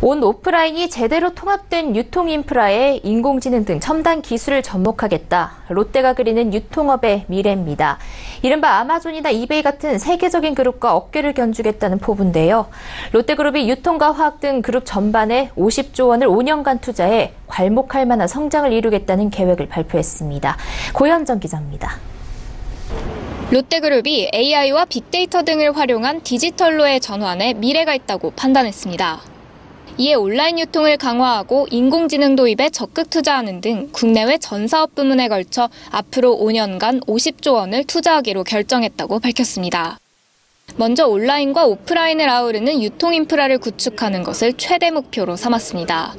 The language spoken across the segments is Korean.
온 오프라인이 제대로 통합된 유통 인프라에 인공지능 등 첨단 기술을 접목하겠다. 롯데가 그리는 유통업의 미래입니다. 이른바 아마존이나 이베이 같은 세계적인 그룹과 어깨를 견주겠다는 포부인데요. 롯데그룹이 유통과 화학 등 그룹 전반에 50조 원을 5년간 투자해 괄목할 만한 성장을 이루겠다는 계획을 발표했습니다. 고현정 기자입니다. 롯데그룹이 AI와 빅데이터 등을 활용한 디지털로의 전환에 미래가 있다고 판단했습니다. 이에 온라인 유통을 강화하고 인공지능 도입에 적극 투자하는 등 국내외 전 사업 부문에 걸쳐 앞으로 5년간 50조 원을 투자하기로 결정했다고 밝혔습니다. 먼저 온라인과 오프라인을 아우르는 유통 인프라를 구축하는 것을 최대 목표로 삼았습니다.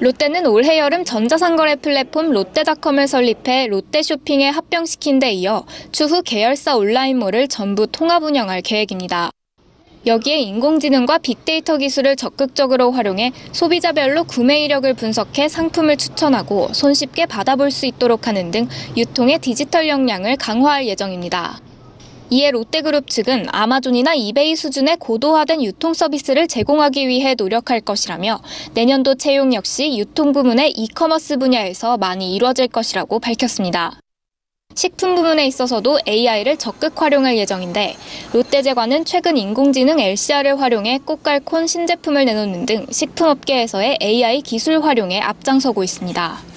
롯데는 올해 여름 전자상거래 플랫폼 롯데닷컴을 설립해 롯데 쇼핑에 합병시킨 데 이어 추후 계열사 온라인몰을 전부 통합 운영할 계획입니다. 여기에 인공지능과 빅데이터 기술을 적극적으로 활용해 소비자별로 구매 이력을 분석해 상품을 추천하고 손쉽게 받아볼 수 있도록 하는 등 유통의 디지털 역량을 강화할 예정입니다. 이에 롯데그룹 측은 아마존이나 이베이 수준의 고도화된 유통 서비스를 제공하기 위해 노력할 것이라며 내년도 채용 역시 유통 부문의 이커머스 분야에서 많이 이루어질 것이라고 밝혔습니다. 식품 부문에 있어서도 AI를 적극 활용할 예정인데 롯데제과는 최근 인공지능 LCR을 활용해 꽃갈콘 신제품을 내놓는 등 식품업계에서의 AI 기술 활용에 앞장서고 있습니다.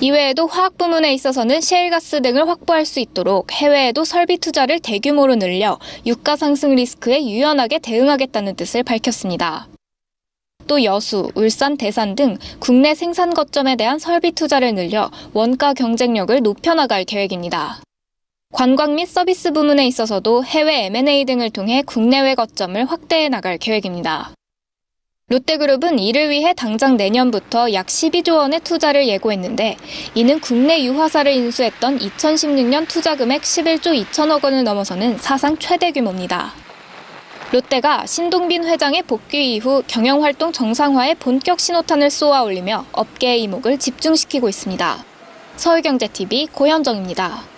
이외에도 화학 부문에 있어서는 셰일가스 등을 확보할 수 있도록 해외에도 설비 투자를 대규모로 늘려 유가 상승 리스크에 유연하게 대응하겠다는 뜻을 밝혔습니다. 또 여수, 울산, 대산 등 국내 생산 거점에 대한 설비 투자를 늘려 원가 경쟁력을 높여나갈 계획입니다. 관광 및 서비스 부문에 있어서도 해외 M&A 등을 통해 국내외 거점을 확대해 나갈 계획입니다. 롯데그룹은 이를 위해 당장 내년부터 약 12조 원의 투자를 예고했는데 이는 국내 유화사를 인수했던 2016년 투자 금액 11조 2천억 원을 넘어서는 사상 최대 규모입니다. 롯데가 신동빈 회장의 복귀 이후 경영 활동 정상화에 본격 신호탄을 쏘아 올리며 업계의 이목을 집중시키고 있습니다. 서울경제TV 고현정입니다.